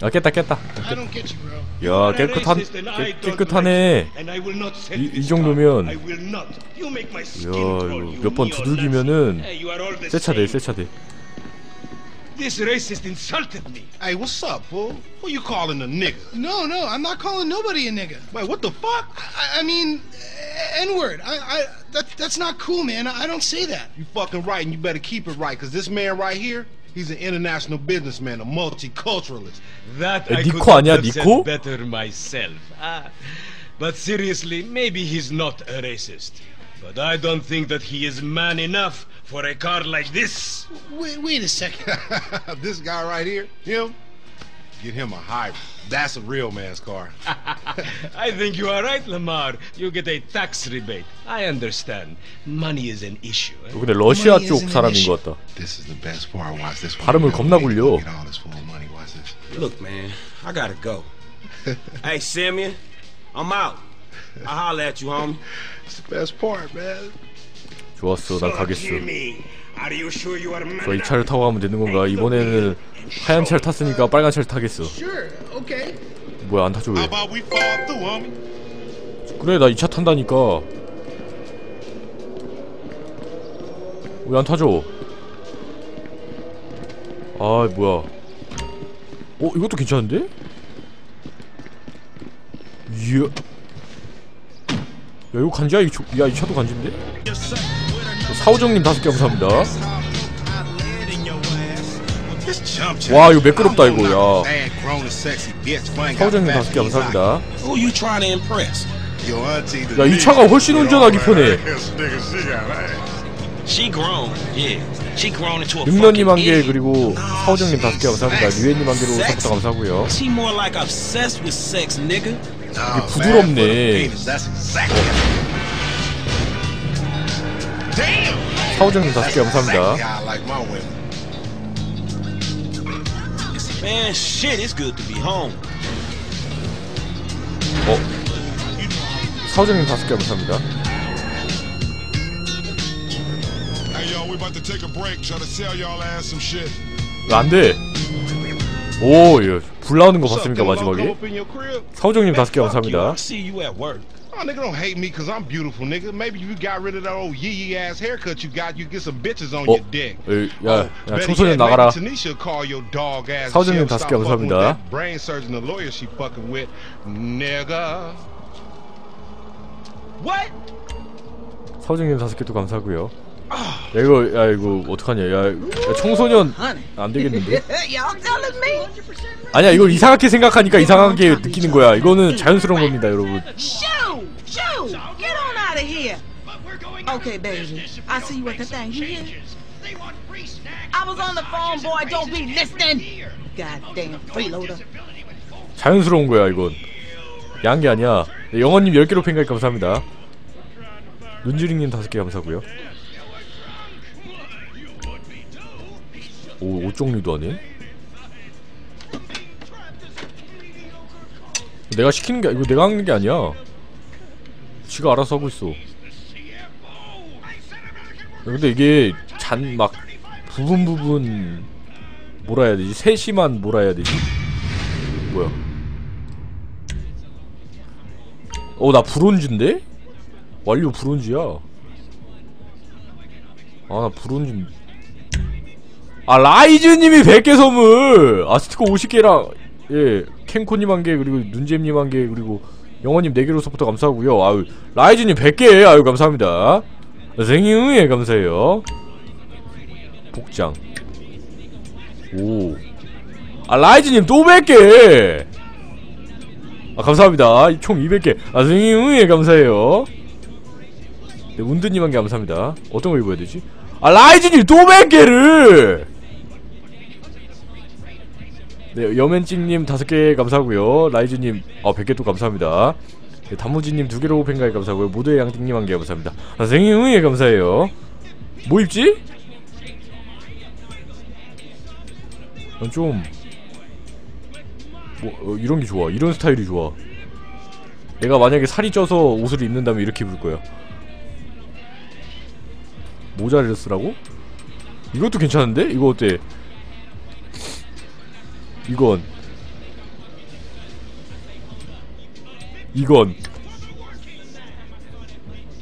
아 깼다 깼다. 야 깨끗한 깨, 깨끗하네 이, 이 정도면 야 이거 몇 번 두들기면은 세차돼 세차돼 This racist insulted me. Hey, what's up, fool? Who you calling a nigga? No, no, I'm not calling nobody a nigga. Wait, what the fuck? I, I mean, N word. I, I, that, that's not cool, man. I, I don't say that. You fucking right, and you better keep it right, because this man right here, He's an international businessman, a multiculturalist. That I could have said better myself. Ah. But seriously, maybe he's not a racist. But I don't think that he is man enough for a car like this. Wait, wait a second. this guy right here, him? get him a hybrid. That's a real man's car. I think you are right, Lamar. You get a tax rebate. I understand. Money is an issue. eh? 근데 러시아 Money 쪽 isn't an 사람인 issue. 것 같다 This is the best part. Watch this. 발음을 겁나 굴려. Get all this full money. Watch this. Look, man, I gotta go. hey, Simeon, I'm out. I'll holler at you, homie. It's the best part, man. 좋았어 난 가겠어. Jimmy, are you sure you are man 저이 차를 타고 가면 되는 건가? 이번에는 하얀 차를 탔으니까 빨간 차를 타겠어. 뭐야 안 How 왜? 그래 나 이 차 탄다니까. 왜 안 타줘 아 뭐야. 어 이것도 괜찮은데? 이야. 야 이거 간지야? 이, 조- 야, 이 차도 간지인데? 사오정님 다섯 개 감사합니다 와 이거 매끄럽다 이거 야 fat 다섯 개 감사합니다 야 이. 차가 훨씬 운전하기 편해 fucking 한 개. 그리고 사오정님 다섯 개 감사합니다 류엔님 한 개로 서부터 감사하고요. Nah, 부드럽네. 사오정님 다섯 개 감사합니다. Man, shit, it's good to be home. 어? 사오정님 다섯 개 감사합니다 Hey yo, we about to take a break. Try to sell y'all ass some shit. 왜 안돼 오 예. 불 나오는 거 봤습니까 마지막에? 사오정님 다섯 개 감사합니다 Oh, nigga, don't hate me because I'm beautiful, nigga. Maybe you got rid of that old yee yee ass haircut you got. You get some bitches on 어? your dick. 에이, Oh, 야, 야 청소년 yet, 나가라 Tanisha call your dog ass. and 다섯 개 감사합니다. Brain surgeon, the lawyer she fucking with, nigga. What? 사오정님 다섯 개또 감사하고요 야 이거 야 이거 어떡하냐 야, 야 청소년 안 되겠는데? 아니야 이걸 이상하게 생각하니까 이상하게 느끼는 거야 이거는 자연스러운 겁니다 여러분 Okay, baby. I see you at the thing. You hear? I was on the phone, boy. Don't be listening. Goddamn freeloader. 자연스러운 거야 이건 야한 게 아니야 네, 영원님 10개로 팬가입 감사합니다 눈지링님 5개 감사고요 오 옷 종류도 하네 내가 시키는 게 이거 내가 하는 게 아니야 지가 알아서 하고 있어 근데 이게 잔 막 부분 부분 뭐라 해야 되지? 세심한 뭐라 해야 되지? 뭐야? 어 나 브론즈인데? 완료 브론즈야. 아나 브론즈. 아 라이즈님이 100개 선물! 아 스티커 50개랑 예 캔코님 한개 그리고 눈잼님 한개 그리고 영원님 4개로 서부터 감사하고요. 아유 라이즈님 100개! 아유 감사합니다 생유예 감사해요. 복장. 오아 라이즈님 또 100개! 아 감사합니다. 총 200개. 아 생유예 감사해요. 네 운드님 한개 감사합니다. 어떤 거 입어야 되지? 아 라이즈님 또 100개를! 네 여맨찡님 5개 감사하고요. 라이즈님 아 100개 또 감사합니다 네, 단무지님 2개로 팬가입 감사하고요 모두의 양띵님 한 개 감사합니다 아 생유예 감사해요 뭐 입지? 난좀 뭐, 어, 이런 게 좋아. 이런 스타일이 좋아. 내가 만약에 살이 쪄서 옷을 입는다면 이렇게 입을 거야. 모자를 쓰라고? 이것도 괜찮은데? 이거 어때? 이건 이건.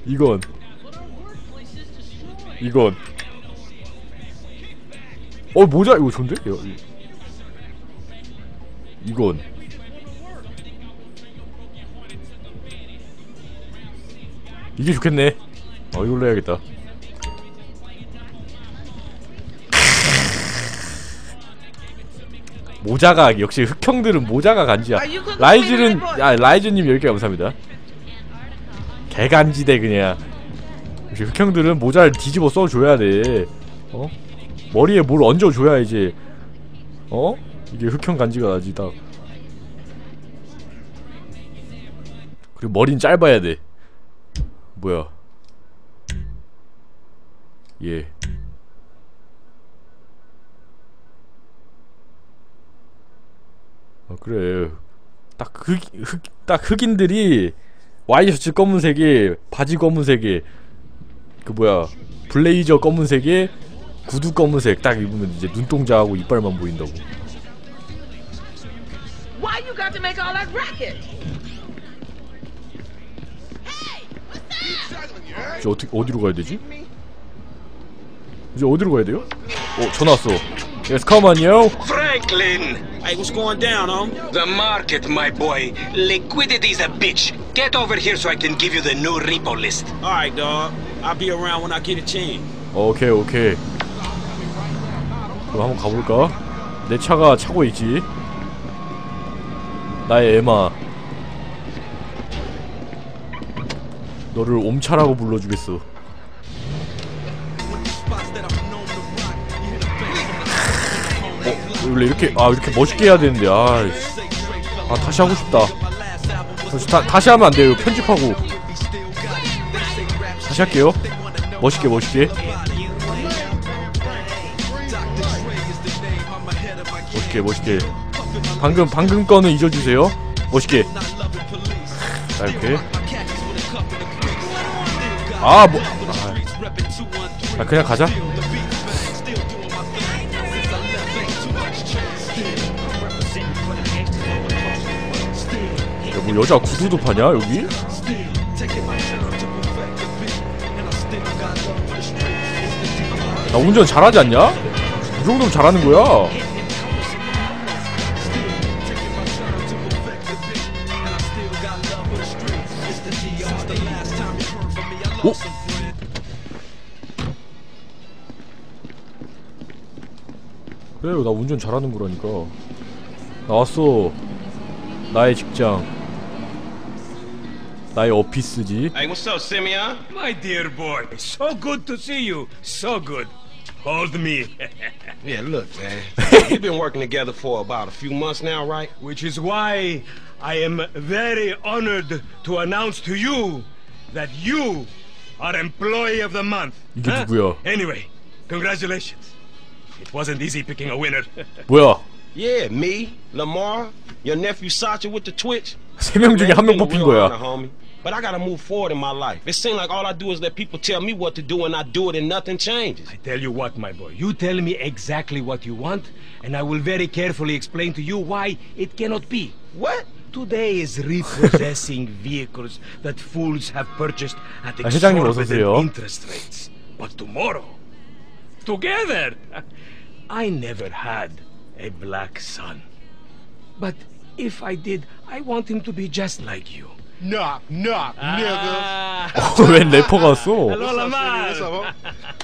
이건. 이건. 어 모자 이거 좋은데? 이건. 이게 좋겠네. 어 이걸로 해야겠다 모자가 역시 흑형들은 모자가 간지야. 라이즈는 아 라이즈님 10개 감사합니다. 개간지대 그냥. 역시 흑형들은 모자를 뒤집어 써줘야 돼. 어? 머리에 뭘 얹어줘야 이제. 어? 이게 흑형 간지가 나지 딱 그리고 머리는 짧아야 돼. 뭐야? 예 어, 그래 딱 흑, 흑, 딱 흑인들이 와이셔츠 검은색에 바지 검은색에 그 뭐야 블레이저 검은색에 구두 검은색 딱 입으면 이제 눈동자하고 이빨만 보인다고 Why you got to make all that racket? 이제 어떻게 어디로 가야 되지? 이제 어디로 가야 돼요? 어 전화 왔어 Yes come on yo Franklin! Hey, what's going down, homie? The market, my boy. Liquidity's a bitch. Get over here so I can give you the new repo list. All right, dog. I'll be around when I get a chance. 오케이 오케이 그럼 한번 가볼까? 내 차가 차고 있지 나의 에마 너를 옴차라고 불러주겠어 원래 이렇게 아 이렇게 멋있게 해야 되는데 아, 씨. 아 다시 하고 싶다. 다시, 다, 다시 하면 안 돼요. 편집하고. 다시 할게요. 멋있게 멋있게. 멋있게 멋있게. 방금 방금 거는 잊어주세요. 멋있게. 자 이렇게. 아 뭐 아, 아 그냥 가자 뭐 여자 구두도 파냐 여기? 나 운전 잘하지 않냐? 이 정도면 잘하는 거야 오? 그래요 나 운전 잘하는 거라니까 나왔어 나의 직장 나의 오피스지 Hey, what's up, Simeon? My dear boy, so good to see you. So good. Hold me. Yeah, look, man. We've been working together for about a few months now, right? Which is why I am very honored to announce to you that you are Employee of the Month. 이게 누구야? Anyway, congratulations. It wasn't easy picking a winner. 뭐야 Yeah, me, Lamar, your nephew Sacha with the Twitch. 세 명 중에 한 명 뽑힌 Honor, 거야 homie. But I gotta move forward in my life. It seems like all I do is let people tell me what to do and I do it and nothing changes. I tell you what, my boy, you tell me exactly what you want and I will very carefully explain to you why it cannot be. What? Today is repossessing vehicles that fools have purchased at exorbitant interest rates. But tomorrow, together, I never had a black son. But if I did, I want him to be just like you. Knock, knock, nigga. Ah. 웬 래퍼가 왔어 Hello, Lamar. What's up, homie?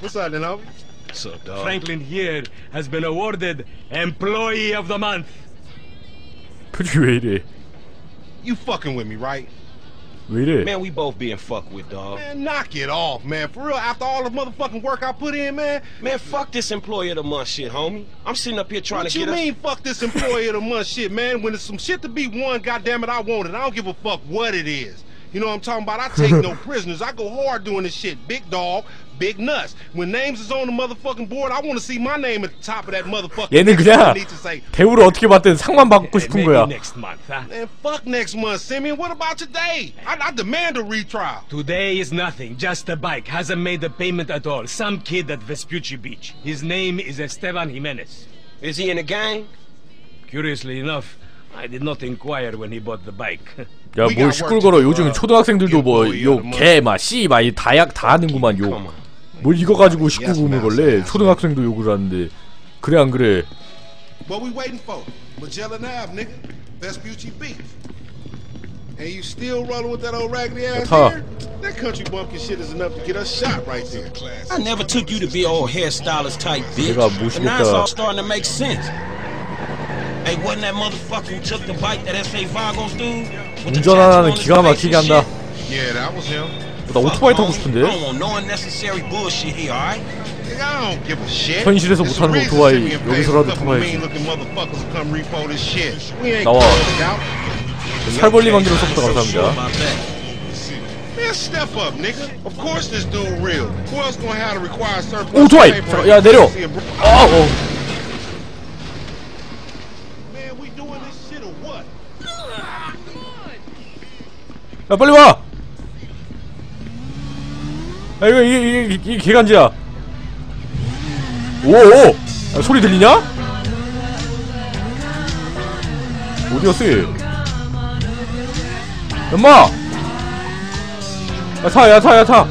What's up, then, homie? What's up, dog? Franklin here has been awarded Employee of the Month. 표정이 왜 이래 You fucking with me, right? We did. Man, we both being fucked with, dog. Man, knock it off, man. For real, after all the motherfucking work I put in, man. Man, fuck this employee of the month shit, homie. I'm sitting up here trying what to get What you mean, fuck this employee of the month shit, man? When it's some shit to be won, goddamn it, I want it. I don't give a fuck what it is. You know what I'm talking about? I take no prisoners. I go hard doing this shit. Big dog, big nuts. When names is on the motherfucking board, I want to see my name at the top of that motherfucking 얘는 list. I 그냥 need to say, 대우를 어떻게 받든 상만 받고 Uh, 싶은 maybe 거야 next month, huh? man, fuck next month, Simeon. What about today? I, I demand a retrial. Today is nothing, just a bike. Hasn't made a payment at all. Some kid at Vespucci Beach. His name is Esteban Jimenez. Is he in the gang? Curiously enough, I did not inquire when he bought the bike. 야뭘 시끌거려 요즘 초등학생들도 뭐 뭐욕개막 씨막 다약 다 하는구만 Come 욕 on. 뭘 이거 가지고 시끌구물 걸래 초등학생도 욕을 하는데 그래 안 그래 What we waiting for? Magellan Ave, nigga. Vespucci Beach. And you still rolling with that old raggedy ass Huh. hair? That country bumpkin shit is enough to get us shot right there. I never took you to be old hairstylist type bitch. 내가 But now it's 모시겠다. all starting to make sense. Hey, wasn't that motherfucker who took the bike that S.A. Vagos dude? 운전하는 기가 막히게 한다? Yeah, that was him. 나 오토바이 타고 싶은데. 현실에서 못하는 오토바이 여기서라도 타봐야지. 나와. 살벌리 만기로 서부터 감사합니다. Man, step up, nigga. Of course this dude real. Who else gonna have to require surplus 오토바이! 야, 내려! 아, 어. Man, we doing this shit or what? 야 빨리 와! 야 이거 이게 이게, 이게 개간지야 오오! 야, 소리 들리냐? 어디갔어 얘? 엄마! 야 타, 야 타, 야 타!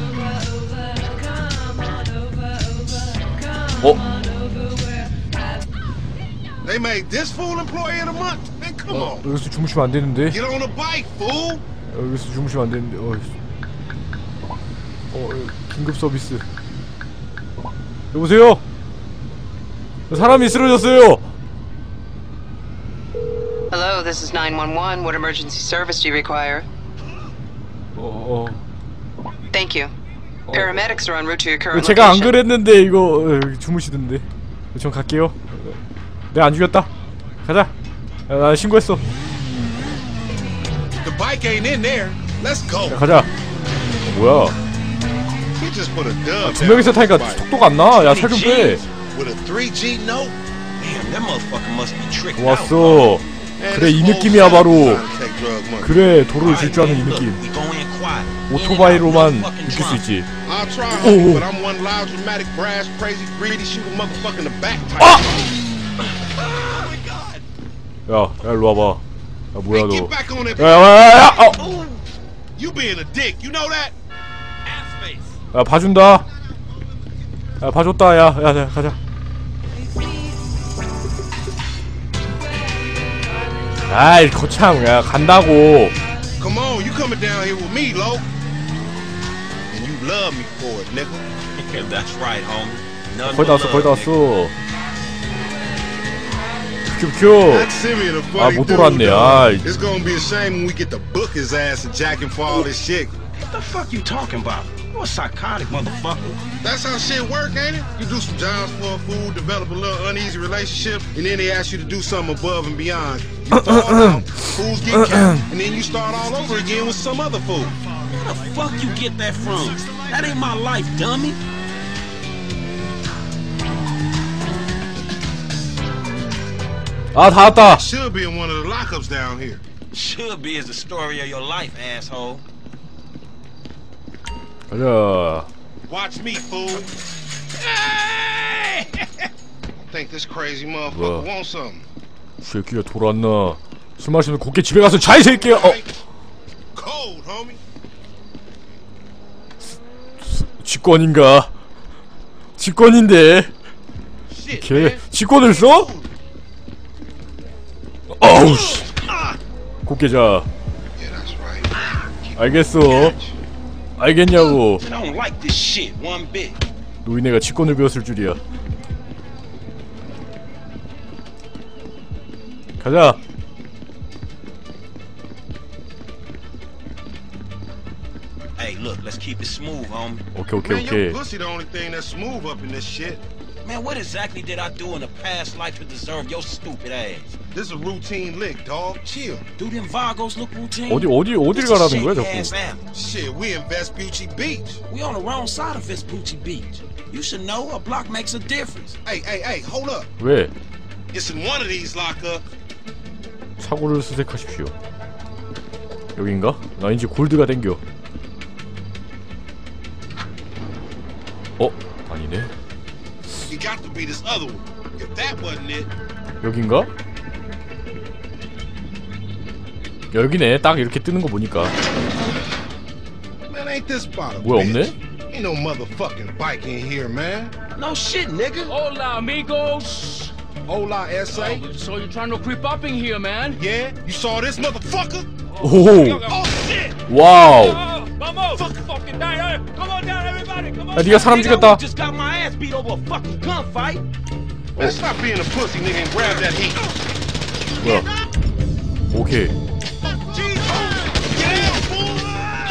어? They made this fool employee of the month? Man, come on. 여기서 주무시면 안 되는데 Get on a bike, fool. 여기서 주무시면 안 되는데 어, 어 긴급 서비스 여보세요 사람이 쓰러졌어요 Hello, this is 911. What emergency service do you require? 어, Thank you. Paramedics are en route to your 어. current 제가 안. 그랬는데 이거 어, 주무시던데 전 갈게요 내가 안 죽였다 가자 야, 나 신고했어 Bike ain't in there. Let's go. 야, 가자 어, 뭐야 He just put a dub 두 명이서 타니까. 속도가 안 나 야 살 좀 빼 With a 3G note? Damn, that motherfucker must be tricked out. 좋았어 Man, 그래, this 이 whole 느낌이야, 바로. trying to take drug money. 그래 도로를 Alright, 질주하는 이 느낌 오토바이로만 느낄 수. 있지 I'll try, Oh, homie, oh. but I'm one loud, dramatic, brash, crazy, greedy, shoot a motherfucker in the back type. 아! 야, 야, 일로 와봐. 야, 뭐야, 너. get back on that. 야, 야, 야, 야, 어! You being a dick, you know that? 야, 봐준다. 야, 봐줬다, 야, 야, 야, 가자. 아이, 거참, 야, 간다고. Come on, you coming down here with me, Lo. And you love me for it, nigga. That's right, homie. Nothing 거의 다 왔어, 거의 다. 왔어. 큐큐. That Simeon a 아, funny 못 dude, 돌았네, dog. 아이. It's gonna be a shame when we get to book his ass and jack him for all this shit. What the fuck you talking about? You a psychotic motherfucker. That's how shit work, ain't it? You do some jobs for a fool, develop a little uneasy relationship, and then they ask you to do something above and beyond. You fall down, fools get capped, and then you start all over again with some other fool. Where the fuck you get that from? That ain't my life, dummy. 아, 다 왔다. Should be in one of the lockups down here. Should be is the story of your life, asshole. 가자. Watch me, fool. Think this crazy motherfucker wants something. 새끼가 돌았나. 술 마시면 곱게 집에 가서 자, 이 새끼야. 어. Cold, homie. 직권인가? 직권인데. Man. 직권을 써? 어우 씨. 곱게 자. Yeah, that's right. 알겠어. 알겠냐고. I don't like this shit one bit. 노인네가 직권을 배웠을 줄이야. 가자. Hey, look, let's keep it smooth, homie. 오케이 오케이 Man, your 오케이. pussy the only thing that's smooth up in this shit. Man, what exactly did I do in a past life to deserve your stupid ass? This is a routine lick, dog. Chill. Do them Vagos look routine? 어디 어디 어딜 It's a 가라는 거야 shady ass 자꾸? alley. Shit, we in Vespucci Beach. We on the wrong side of Vespucci Beach. You should know a block makes a difference. Hey, hey, hey, hold up. 왜? It's in one of these lockups. 사고를 수색하십시오. 여긴가? 나 이제 골드가 땡겨. 어? 아니네. It got to be this other one. If that wasn't it, 여긴가? 여기네 딱 이렇게 뜨는 거 보니까 Man, ain't this a 뭐야? 없네? Ain't no motherfucking bike in here, man. No shit, nigga. Hola, amigos. Hola, SA. So you're trying to creep up in here, man? Yeah, you saw this motherfucker? 오 Oh shit! 와우 Vamos! Fucking down! Come on down, everybody! Come on! 야 니가 사람 죽였다 Just got my ass beat over a fucking gunfight. Man, stop being a pussy, nigga, and grab that heat. 뭐야 오케이!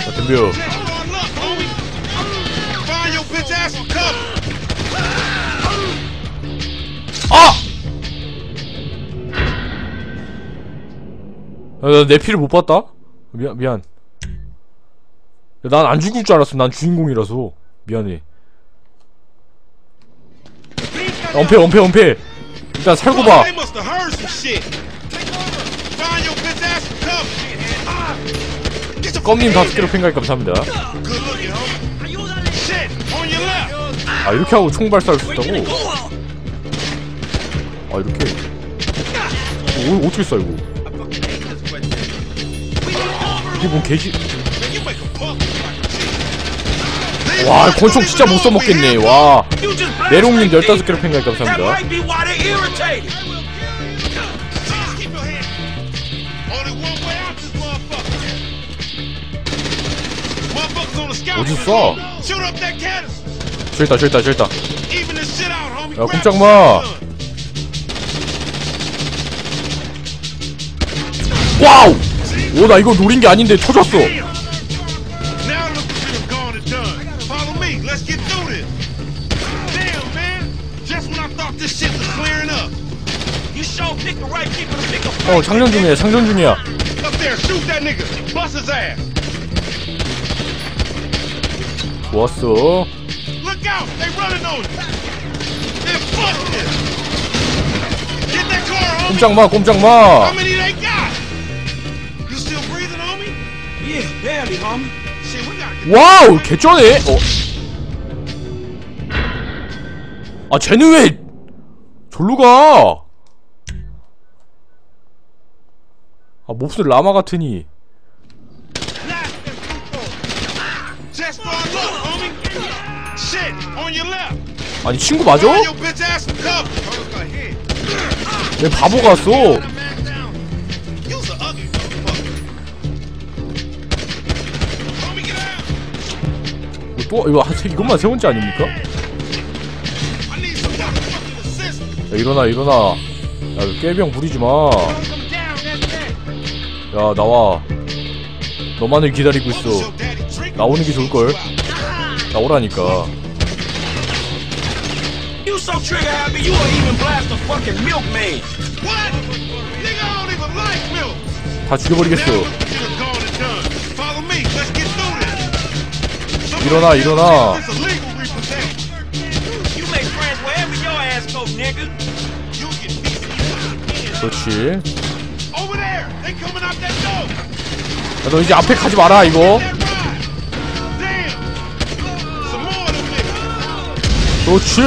자 덤벼. 아! 야, 내 피를 못 봤다? 미안, 미안. 난 안 죽을 줄 알았어. 난 주인공이라서. 미안해. 엄폐, 엄폐, 엄폐. 일단 살고 봐. 껌님 다섯 개로 팬가입 감사합니다. 아, 이렇게 하고 총 발사할 수 있다고? 아, 이렇게. 오, 어떻게 쏴, 이거? 이게 뭔 개지. 와, 권총 진짜 못 써먹겠네. 와. This. 15개로 팬가입 That 감사합니다. 어딨어? Shoot up that canister. 저기 있다, 저기 있다, 저기 있다. Even this shit out, homie. 야, Grab 꼼짝 the 마. shotgun. 와우! 오, 나 이거 노린 게 아닌데 터졌어. Let's get through this. Damn, man. Just when I thought this shit was clearing up. You sure picked the right people to pick up. 어, 장전 중이야, 장전 중이야. Up there, shoot that nigga. Bust his ass. 좋았어. Look out. They running on you. Man, fuck this. Get that car, homie. 꼼짝 마, 꼼짝 How 마. many they got? You still breathing, homie? Yeah, barely, homie. 와우, 개쩌네. 어. 아, 쟤는 왜 절로 가? 아, 몹쓸 라마 같으니. 아니, 친구 맞아? 왜 바보 out. 또 이거 이것만 세 번째 아닙니까? 야, 일어나, 일어나. 야, 이거 깨병 부리지 마. 야, 나와. 너만을 기다리고 있어. 나오는 게 좋을걸? 나오라니까. You so trigger happy, you will even blast a fucking milkman. What? Nigga, I don't even like milk. 다 죽여버리겠어. 일어나, 일어나. This illegal repossession. You make friends wherever your ass go, nigga. 그렇지. 야, 너 이제 앞에 가지 마라, 이거. 그렇지.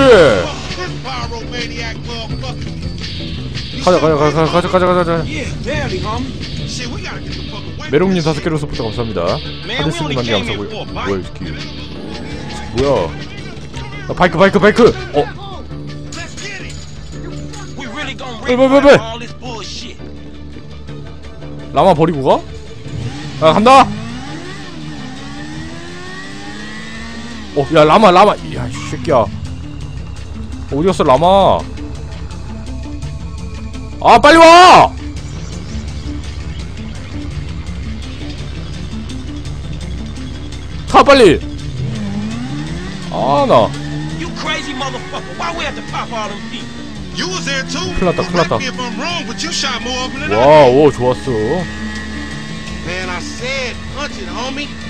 가자, 가자, 가자, 가자, 가자, 가자. 메롱님 다섯 개로 서부터 감사합니다. 하데스님 한개 감사고요. 뭐야, 이 bite. 새끼. 뭐야. 야, 바이크, 바이크, 바이크. 어, wait. all this bullshit. 라마 버리고 가? 야, 간다. 어, 야, 라마, 라마. 야, 이 새끼야. 어디 갔어, 라마? 아, 빨리 와! 타, 빨리! 아, 나. You crazy motherfucker. Why we have to pop all them people? You was there too. 큰일 났다, 큰일 났다. Correct me if I'm wrong, but you shot more of them than I 와, 오, 좋았어.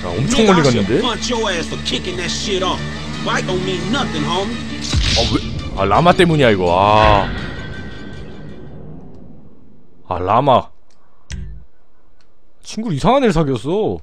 야, 엄청 멀리 갔는데? 아, 왜? 아, 라마 때문이야, 이거. 아. 아, 라마. 친구를 이상한 애를 사귀었어.